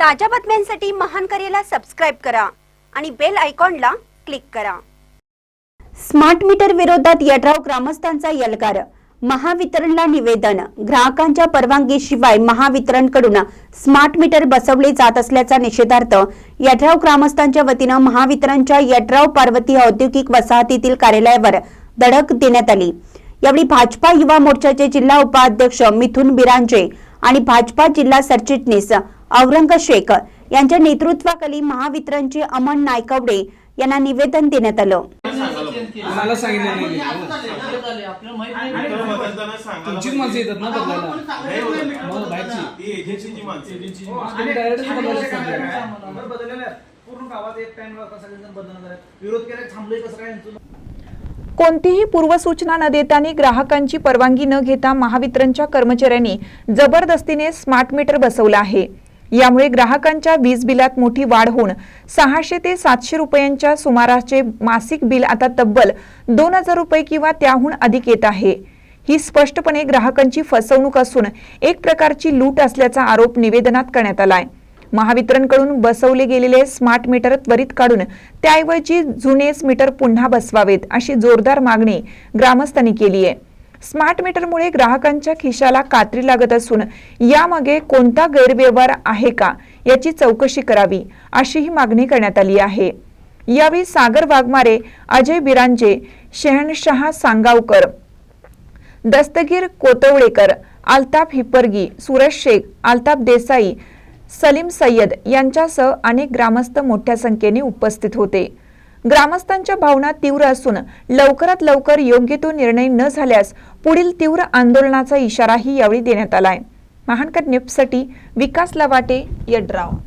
ताज्या बातम्यांसाठी महान करेला सबस्क्राईब करा आणि बेल आयकॉनला क्लिक करा. स्मार्ट मीटर विरोधात यड्राव ग्रामस्थांचा यलकार महावितरणला निवेदन. ग्राहकांच्या परवानगीशिवाय महावितरणकडून स्मार्ट मीटर बसवले जात असल्याचा निषेधार्थ यड्राव ग्रामस्थांच्या वतीनं महावितरणच्या यड्राव पार्वती औद्योगिक वसाहतीतील कार्यालयावर धडक देण्यात आली. यावेळी भाजपा युवा मोर्चाचे जिल्हा उपाध्यक्ष मिथुन बिरांजे आणि भाजपा जिल्हा सरचिटणीस औरंग शेख यांच्या नेतृत्वाखाली महावितरणचे अमन नायकवडे यांना निवेदन देण्यात आलं मला सांगितलं नाही तुमचीच माणसं येतात ना बदलायला बदलायला सांगितलं. नंबर बदललेला आहे. पूर्ण गावात एक टाइम सगळेजण बदलणार आहे. विरोध केला थांबलोय कसं काय? कोणतीही पूर्वसूचना न देताना ग्राहकांची परवानगी न घेता महावितरणच्या कर्मचाऱ्यांनी जबरदस्तीने स्मार्ट मीटर बसवलं आहे. यामुळे ग्राहकांच्या वीज बिलात मोठी वाढ होऊन सहाशे ते सातशे रुपयांच्या सुमाराचे मासिक बिल आता तब्बल दोन हजार रुपये किंवा त्याहून अधिक येत आहे. ही स्पष्टपणे ग्राहकांची फसवणूक असून एक प्रकारची लूट असल्याचा आरोप निवेदनात करण्यात आला आहे महावितरणकडून बसवले गेलेले स्मार्ट मीटर त्वरित काढून त्याऐवजी जुनेच मीटर पुन्हा बसवावेत अशी जोरदार मागणी ग्रामस्थांनी केली आहे. स्मार्ट मीटरमुळे ग्राहकांच्या खिशाला कात्री लागत असून यामागे कोणता गैरव्यवहार आहे का याची चौकशी करावी अशीही मागणी करण्यात आली आहे. यावेळी सागर वाघमारे अजय बिरांजे शहनशहा सांगावकर दस्तगीर कोतवळेकर आल्ताफ हिपरगी सुरज शेख आल्ताफ देसाई सलीम सय्यद यांच्यासह अनेक ग्रामस्थ मोठ्या संख्येने उपस्थित होते. ग्रामस्थांच्या भावना तीव्र असून लवकरात लवकर योग्य तो निर्णय न झाल्यास पुढील तीव्र आंदोलनाचा इशाराही यावेळी देण्यात आलाय. महानकर न्यूजसाठी विकास लवाटे यड्राव.